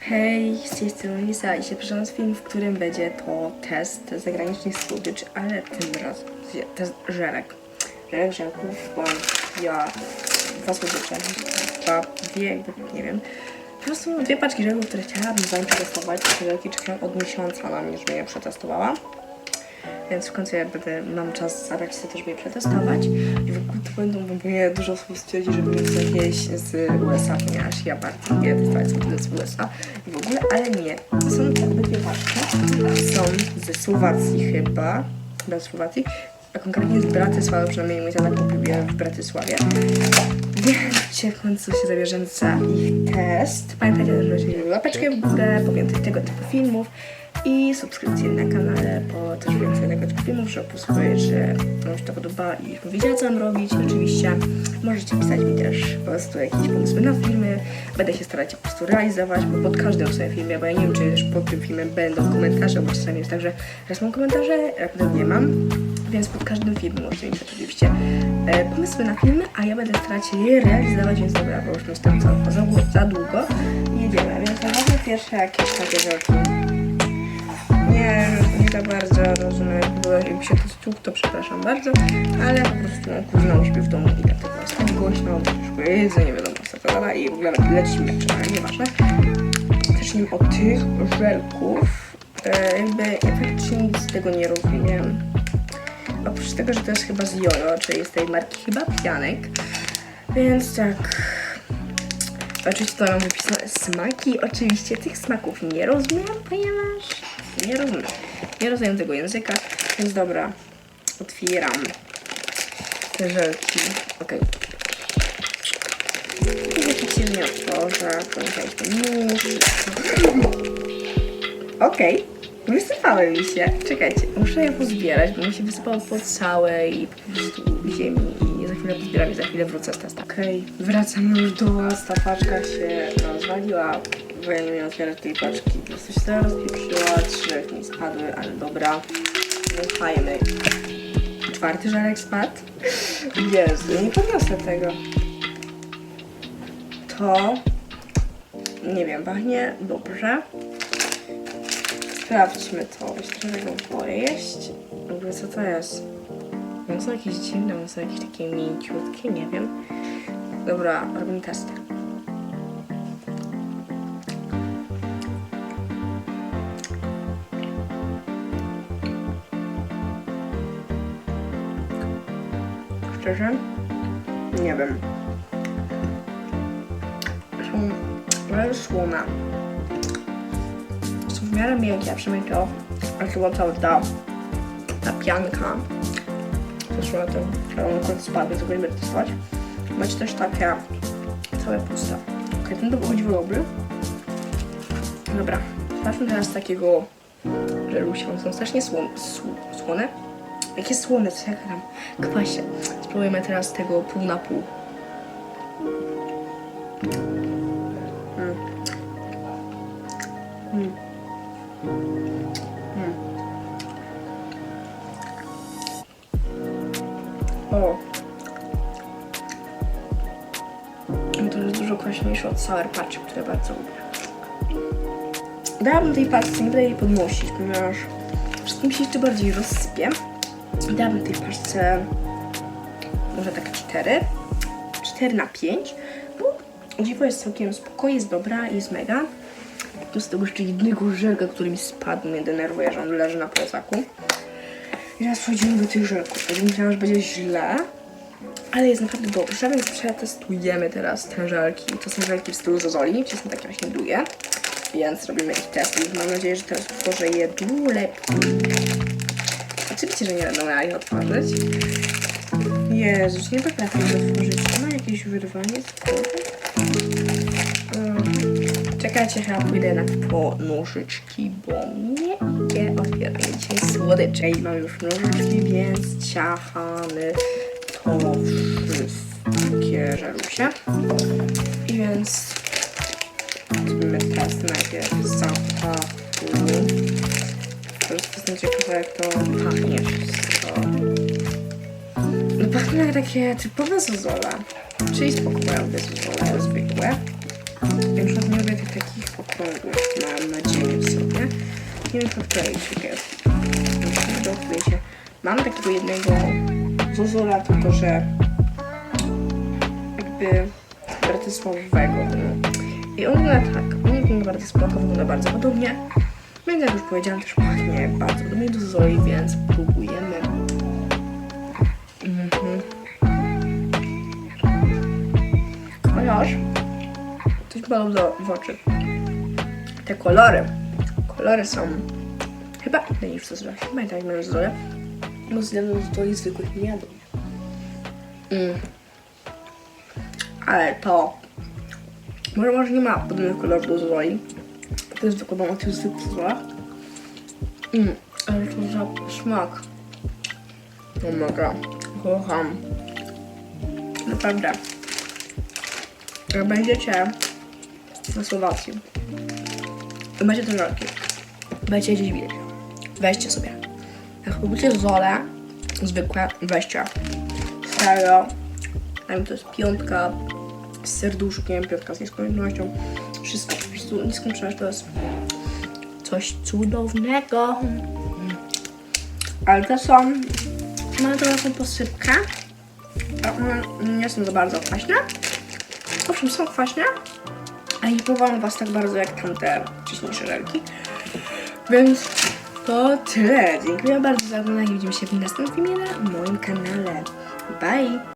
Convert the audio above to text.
Hej, z tej strony Lisa i się przyszłam z film, w którym będzie to test zagranicznych słodyczy, ale tym razem test żelek. Żelek żelków, bo ja dwa słodycze, dwa, dwie, jakby, nie wiem. Po prostu dwie paczki żelków, które chciałabym z wami przetestować. Te żelki czekają od miesiąca na mnie, żebym je przetestowała. Więc w końcu ja będę, mam czas zabrać to, żeby je przetestować. I w ogóle to będą, bo mnie dużo osób stwierdzi, żeby mieć jakieś z USA, ponieważ ja lubię testować sobie z USA. I w ogóle, ale nie. To są jakby dwie paczki. Są ze Słowacji chyba. Chyba z Słowacji. A konkretnie z Bratysławy, przynajmniej mój tata kupił je w Bratysławie. Więc w końcu się zabierzemy za ich test. Pamiętajcie, zostawić łapeczkę w górę więcej tego typu filmów i subskrypcję na kanale, bo też więcej tego filmów, żeby posłuchać, że Wam się to podoba i już wiedziała co mam robić. Oczywiście możecie pisać mi też po prostu jakieś pomysły na filmy. Będę się starać je po prostu realizować, bo pod każdym swoim filmie, bo ja nie wiem, czy też pod tym filmem będą komentarze, bo czasami jest tak, że raz mam komentarze, a potem nie mam. Więc pod każdym filmem możecie mi pisać oczywiście e, pomysły na filmy, a ja będę starać je realizować, więc dobra, bo już stąd za, za, długo. Jedziemy, więc zobaczmy pierwsze jakieś takie rzeczy. Nie, nie za bardzo rozumiem, jakby się to stukł, to przepraszam bardzo, ale po prostu no, kurna siebie w domu i dlatego jest tak głośno, bo jedzenie nie wiadomo dalej i w ogóle leci mi ale nieważne. Zacznijmy od tych żelków. E, jakby ja praktycznie nic z tego nie rozumiem. Oprócz tego, że to jest chyba z Jojo, czyli z tej marki chyba Pianek. Więc tak. Oczywiście to mam wypisane smaki. Oczywiście tych smaków nie rozumiem, ponieważ nie rozumiem. Nie rozumiem tego języka, więc dobra. Otwieram te żelki. Okej. Okay. Oczywiście nie otworzę. Nóż. Okej. Wysypały mi się. Czekajcie, muszę je pozbierać, bo mi się wysypało po całej po prostu ziemi i za chwilę pozbieram i za chwilę wrócę z testa. Okej, wracam już do was. Ta paczka się rozwaliła, bo ja nie miałam otwierać tej paczki. Się teraz rozpieprzyła, trzy mi spadły, ale dobra. Fajny. Czwarty żelek spadł. Jezu, nie podniosę tego. To... Nie wiem, pachnie dobrze. Sprawdźmy to. Już trochę go boję jeść. W ogóle co to jest? One są jakieś dziwne, one są jakieś takie mięciutkie, nie wiem. Dobra, robimy testy. Szczerze? Nie wiem. Są ale słone są w miarę miękkie, przynajmniej to, a chyba ta, ta, ta pianka, zresztą na tym, ona akurat spadły, tylko nie będę testować, macie też takie całe puste. Ok, ten to wychodzi dobry. Dobra, sprawdźmy teraz takiego żelusia, one są strasznie słon, sł, słone. Jakie słone, co jak tam kwasie. Spróbujemy teraz tego pół na pół. Mm. Mm. O. To jest dużo kwaśniejsze od Sour które bardzo lubię. Dałabym tej paczce, nie będę jej podnosić, ponieważ wszystkim się jeszcze bardziej rozsypie. Dałabym tej paczce może tak 4. 4 na 5. Bo dziwo jest całkiem spoko, jest dobra, jest mega. Tu z tego jeszcze jednego żelka, który mi spadł, mnie denerwuje, że on leży na plecaku. I teraz przechodzimy do tych żelków. Ja myślałam, że będzie źle, ale jest naprawdę dobrze, więc przetestujemy teraz te żelki. To są żelki w stylu zozoli, czyli są takie właśnie długie. Więc robimy ich test mam nadzieję, że teraz otworzę je dużo lepiej. Że nie będę miała otworzyć. Jezus, nie potrafię ich otworzyć. Ma jakieś wyrwanie z Czekajcie, chyba pójdę jednak po nożyczki, bo nie idzie otwieranie dzisiaj słodycze. I mam już nożyczki, więc ciachamy to wszystkie żelusie. I więc zrobimy test najpierw No takie typowe zozole. Czyli spokojne zozole zwykłe. Na przykład nie tych takich okrągłych, mam nadzieję sobie. Nie wiem, wkleić, jest. To wiecie, mam takiego jednego zozola, tylko że jakby bratysławowego. no. I on wygląda tak, on wygląda bardzo spoko, wygląda bardzo podobnie. Więc jak już powiedziałam, też pachnie bardzo podobnie do Zoi, więc próbujemy. Mhm. Chociaż coś balą do w oczy. Te kolory, kolory są chyba inne niż to Zoe. Chyba tak jak Zoe. Bo względu na to zwykłych nie jadą. Mm. Ale to może może nie ma podobnych kolorów do Zoi. To jest bo ma tych zwykłych Zoe. Mm. Ale to za smak. Oh my god. Kocham. Naprawdę. Jak będziecie na Słowacji i macie te żelki, będziecie gdzieś widzieć, weźcie sobie. Jak lubicie zole, zwykłe, weźcie. Serio. A to jest piątka z serduszkiem, piątka z nieskończonością. Wszystko po prostu nieskończoność to jest coś cudownego. Ale te są, mają trochę posypkę. nie są za bardzo kwaśne. Są kwaśne, ale nie próbowałam was tak bardzo jak tamte wcześniejsze żelki. Więc to tyle. Dziękuję bardzo za oglądanie. Widzimy się w następnym filmie na moim kanale. Bye!